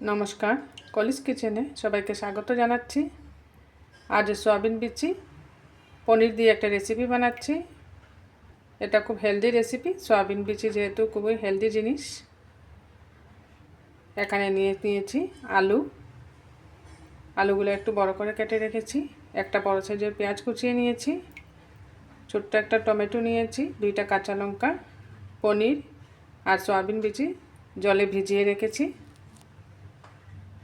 নমস্কার, কলিস কিচেনে সবাইকে স্বাগত জানাচ্ছি। আজ সয়াবিন বিচি, পনির দিয়ে একটা রেসিপি বানাচ্ছি। এটা খুব হেলদি রেসিপি সয়াবিন বিচি যেহেতু খুবই হেলদি জিনিস। এখানে নিয়ে নিয়েছি আলু। আলুগুলো একটু বড় করে কেটে রেখেছি। একটা বড় সাইজের পেঁয়াজ কুচিয়ে নিয়েছি। ছোট্ট একটা টমেটো নিয়েছি, দুইটা কাঁচা লঙ্কা, পনির আর সয়াবিন বিচি জলে ভিজিয়ে রেখেছি।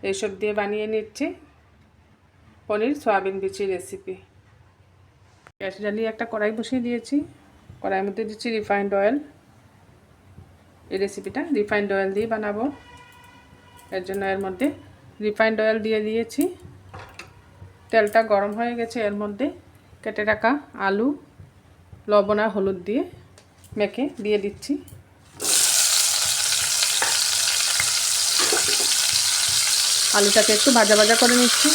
এইসব দিয়ে বানিয়ে নিচ্ছি। পনির, সয়াবিন বিচি রেসিপি গ্যাস জ্বালিয়ে একটা কড়াই বসিয়ে দিয়েছি। কড়াইয়ের মধ্যে দিচ্ছি রিফাইন্ড অয়েল এই রেসিপিটা রিফাইন্ড অয়েল দিয়ে বানাবো। এর জন্য এর মধ্যে রিফাইন্ড অয়েল দিয়ে দিয়েছি। তেলটা গরম হয়ে গেছে এর মধ্যে। কেটে রাখা আলু, লবণ আর হলুদ দিয়ে মেখে দিয়ে দিচ্ছি। আলুটাকে একটু ভাজা ভাজা করে নিচ্ছি।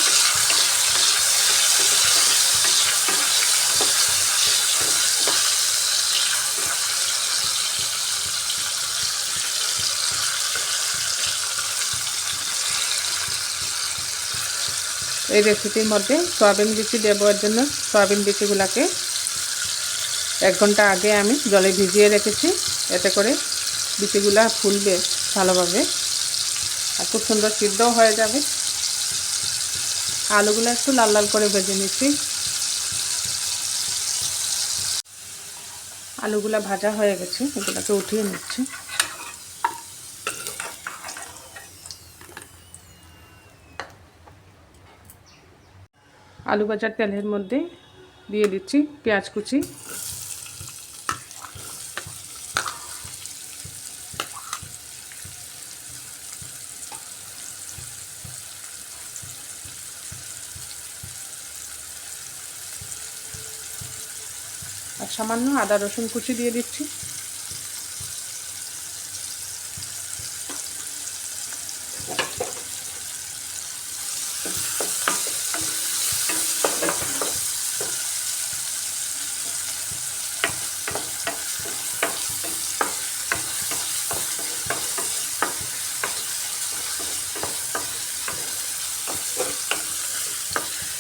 এই রেসিপির মধ্যে সয়াবিন বিচি দেওয়ার জন্য। সয়াবিন বিচিগুলাকে এক ঘণ্টা আগে আমি জলে ভিজিয়ে রেখেছি। এতে করে বিচিগুলা ফুলবে ভালোভাবে। আর খুব সুন্দর সিদ্ধও হয়ে যাবে। আলুগুলো একটু লাল লাল করে ভেজে নিচ্ছি। আলুগুলো ভাজা হয়ে গেছে, এগুলোকে উঠিয়ে নিচ্ছি। আলু ভাজার তেলের মধ্যে দিয়ে দিচ্ছি পেঁয়াজ কুচি। আর সামান্য আদা, রসুন কুচি দিয়ে দিচ্ছি।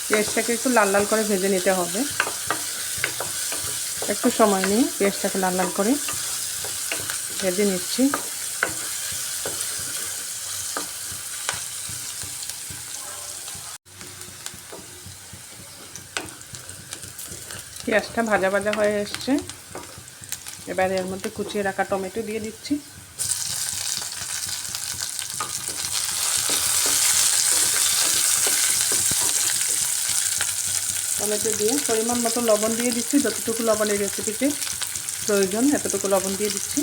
পেঁয়াজটাকে একটু লাল লাল করে ভেজে নিতে হবে। একটু সময় নিয়ে পেঁয়াজটাকে লাল লাল করে ভেজে নিচ্ছি। পেঁয়াজটা ভাজা ভাজা হয়ে এসছে। এবার এর মধ্যে কুচিয়ে রাখা টমেটো দিয়ে দিচ্ছি। টমেটো দিয়ে পরিমাণ মতো লবণ দিয়ে দিচ্ছি। যতটুকু লবণের রেসিপিতে প্রয়োজন, এতটুকু লবণ দিয়ে দিচ্ছি।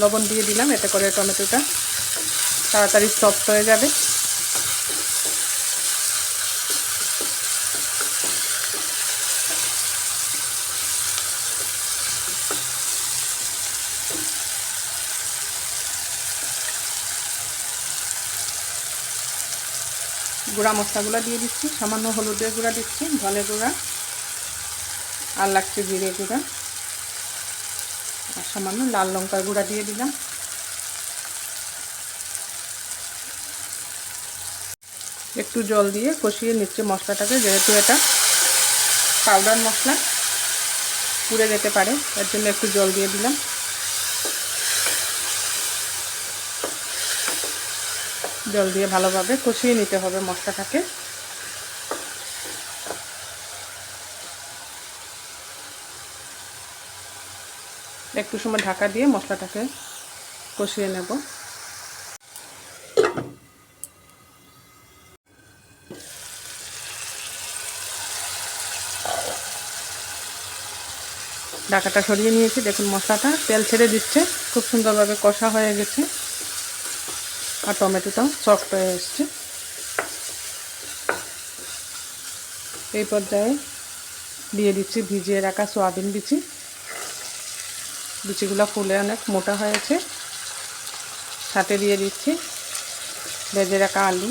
লবণ দিয়ে দিলাম, এতে করে টমেটোটা তাড়াতাড়ি সফট হয়ে যাবে। গুঁড়া মশলাগুলো দিয়ে দিচ্ছি, সামান্য হলুদের গুঁড়া দিচ্ছি ধনে গুঁড়া আর লাগছে জিরে গুঁড়া। আর সামান্য লাল লঙ্কার গুঁড়া দিয়ে দিলাম। একটু জল দিয়ে কষিয়ে নিচ্ছে মশলাটাকে, যেহেতু এটা পাউডার মশলা, পুড়ে যেতে পারে, তার জন্য একটু জল দিয়ে দিলাম। জল দিয়ে ভালোভাবে কষিয়ে নিতে হবে মশলাটাকে। একটু সময় ঢাকা দিয়ে মশলাটাকে কষিয়ে নেব। ঢাকাটা সরিয়ে নিয়েছি। দেখুন মশলাটা তেল ছেড়ে দিচ্ছে। খুব সুন্দরভাবে কষা হয়ে গেছে। আর টমেটোটাও সফট হয়ে এসছে। এই পর্যায়ে দিয়ে দিচ্ছি, ভিজিয়ে রাখা সোয়াবিন বিচি। বিচিগুলো ফুলে অনেক মোটা হয়েছে। সাথে দিয়ে দিচ্ছি ভেজে রাখা আলু।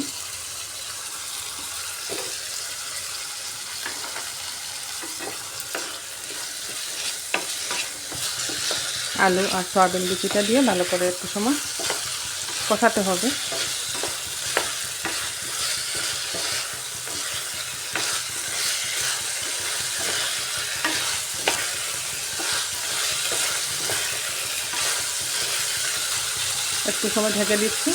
আলু আর সয়াবিন বিচিটা দিয়ে ভালো করে একটু সময় কষাতে হবে। একটু সময় ঢেকে দিচ্ছি।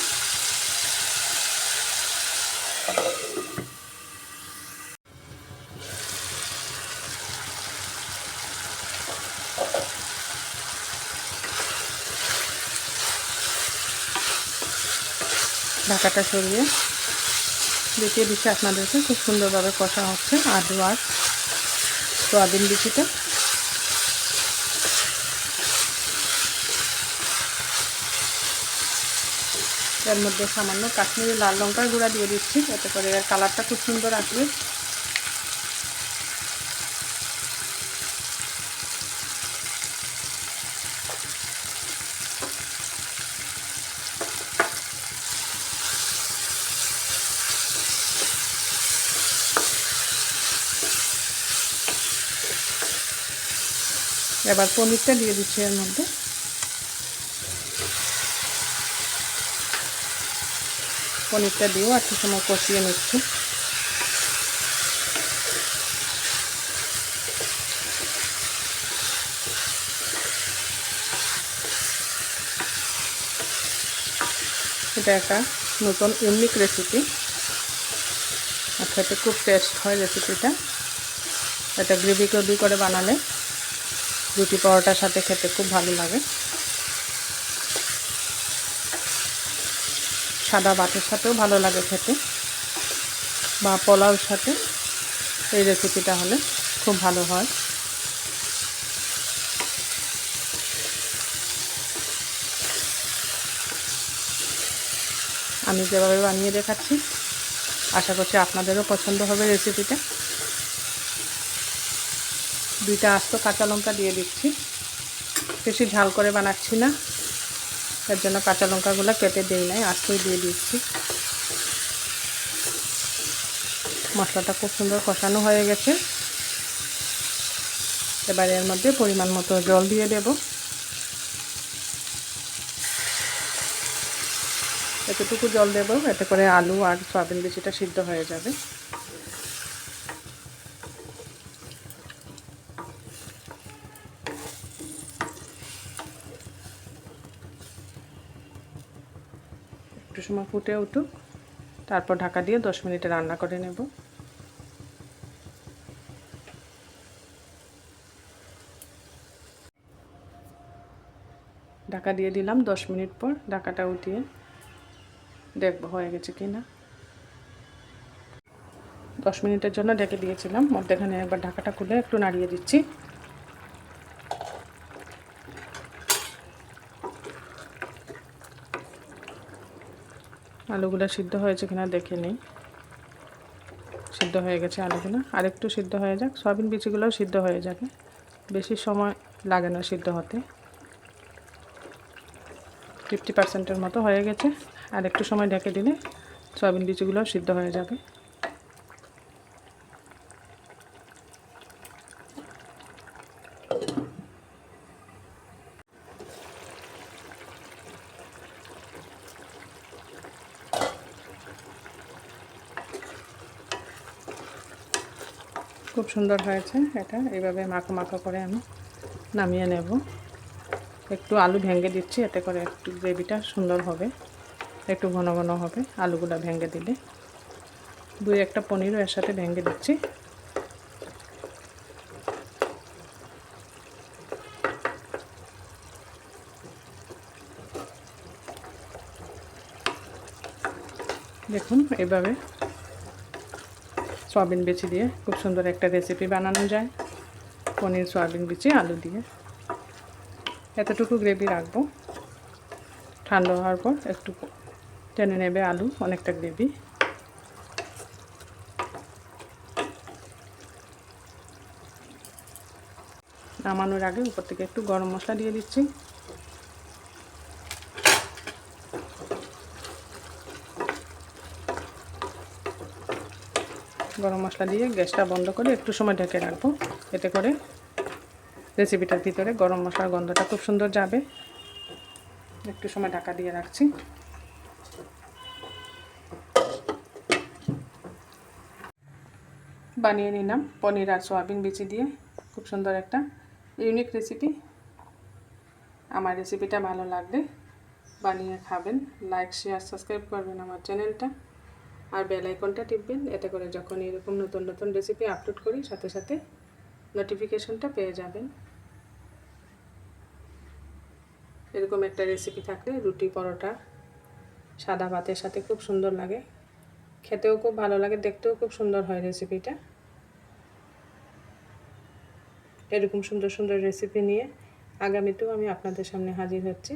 ঢাকাটা সরিয়ে দেখিয়ে দিচ্ছি আপনাদেরকে। খুব সুন্দরভাবে কষা হচ্ছে আলু আর সোয়াবিন বিচিটা এর মধ্যে সামান্য কাশ্মীরি লাল লঙ্কার গুঁড়া দিয়ে দিচ্ছি, যাতে করে এর কালারটা খুব সুন্দর আসবে। এবার পনিরটা দিয়ে দিচ্ছি এর মধ্যে। পনিরটা দিয়েও একটু সময় কষিয়ে নিচ্ছি। এটা একটা নতুন ইউনিক রেসিপি আর খেতে খুব টেস্ট হয় রেসিপিটা এটা গ্রেভি গ্রেভি করে বানালে রুটি পরোটার সাথে খেতে খুব ভালো লাগে। সাদা ভাতের সাথেও ভালো লাগে খেতে। বা পোলাওর সাথে এই রেসিপিটা হলে খুব ভালো হয়। আমি যেভাবে বানিয়ে দেখাচ্ছি, আশা করছি আপনাদেরও পছন্দ হবে রেসিপিটা দুইটা আস্ত কাঁচা লঙ্কা দিয়ে দিচ্ছি। বেশি ঝাল করে বানাচ্ছি না। তার জন্য কাঁচা লঙ্কাগুলো কেটে দিই নাই আস্তই দিয়ে দিচ্ছি। মশলাটা খুব সুন্দর কষানো হয়ে গেছে। এবারে এর মধ্যে পরিমাণ মতো জল দিয়ে দেব। এতটুকু জল দেব, এতে করে আলু আর সয়াবিন বেশিটা সিদ্ধ হয়ে যাবে। একটু সময় ফুটে উঠুক। তারপর ঢাকা দিয়ে দশ মিনিটে রান্না করে নেব। ঢাকা দিয়ে দিলাম দশ মিনিট পর ঢাকাটা উঠিয়ে দেখব হয়ে গেছে কি না দশ মিনিটের জন্য ডেকে দিয়েছিলাম। মধ্যেখানে একবার ঢাকাটা খুলে একটু নাড়িয়ে দিচ্ছি। আলুগুলো সিদ্ধ হয়েছে কিনা দেখে নিই। সিদ্ধ হয়ে গেছে আলুগুলো। আরেকটু সিদ্ধ হয়ে যাক। সয়াবিন বিচিগুলোও সিদ্ধ হয়ে যাবে। বেশি সময় লাগে না সিদ্ধ হতে। ফিফটি পার্সেন্টের মতো হয়ে গেছে। আর একটু সময় ঢেকে দিলে সয়াবিন বিচিগুলোও সিদ্ধ হয়ে যাবে। খুব সুন্দর হয়েছে এটা। এইভাবে মাখো মাখো করে আমি নামিয়ে নেব। একটু আলু ভেঙে দিচ্ছি, এতে করে একটু গ্রেভিটা সুন্দর হবে, একটু ঘন ঘন হবে আলুগুলো ভেঙে দিলে। দুই একটা পনিরও এর সাথে ভেঙে দিচ্ছি। দেখুন, এভাবে সয়াবিন বিচি দিয়ে খুব সুন্দর একটা রেসিপি বানানো যায়। পনির, সয়াবিন বিচি, আলু দিয়ে। এতটুকু গ্রেভি রাখব। ঠান্ডা হওয়ার পর একটু টেনে নেবে আলু, অনেকটা গ্রেভি নামানোর আগে উপর থেকে একটু গরম মশলা দিয়ে দিচ্ছি। গরম মশলা দিয়ে গ্যাসটা বন্ধ করে একটু সময় ঢেকে রাখব। এতে করে রেসিপিটার ভিতরে গরম মশলার গন্ধটা খুব সুন্দর যাবে। একটু সময় ঢাকা দিয়ে রাখছি। বানিয়ে নিলাম পনির আর সোয়াবিন বিচি দিয়ে। খুব সুন্দর একটা ইউনিক রেসিপি আমার রেসিপিটা ভালো লাগলে বানিয়ে খাবেন। লাইক শেয়ার সাবস্ক্রাইব করবেন আমার চ্যানেলটা। আর বেল আইকনটা টিপবেন। এতে করে যখন এরকম নতুন নতুন রেসিপি আপলোড করি, সাথে সাথে নোটিফিকেশনটা পেয়ে যাবেন। এরকম একটা রেসিপি থাকলে রুটি, পরোটা, সাদা ভাতের সাথে খুব সুন্দর লাগে। খেতেও খুব ভালো লাগে, দেখতেও খুব সুন্দর হয় রেসিপিটা এরকম সুন্দর সুন্দর রেসিপি নিয়ে আগামীতেও আমি আপনাদের সামনে হাজির হচ্ছি।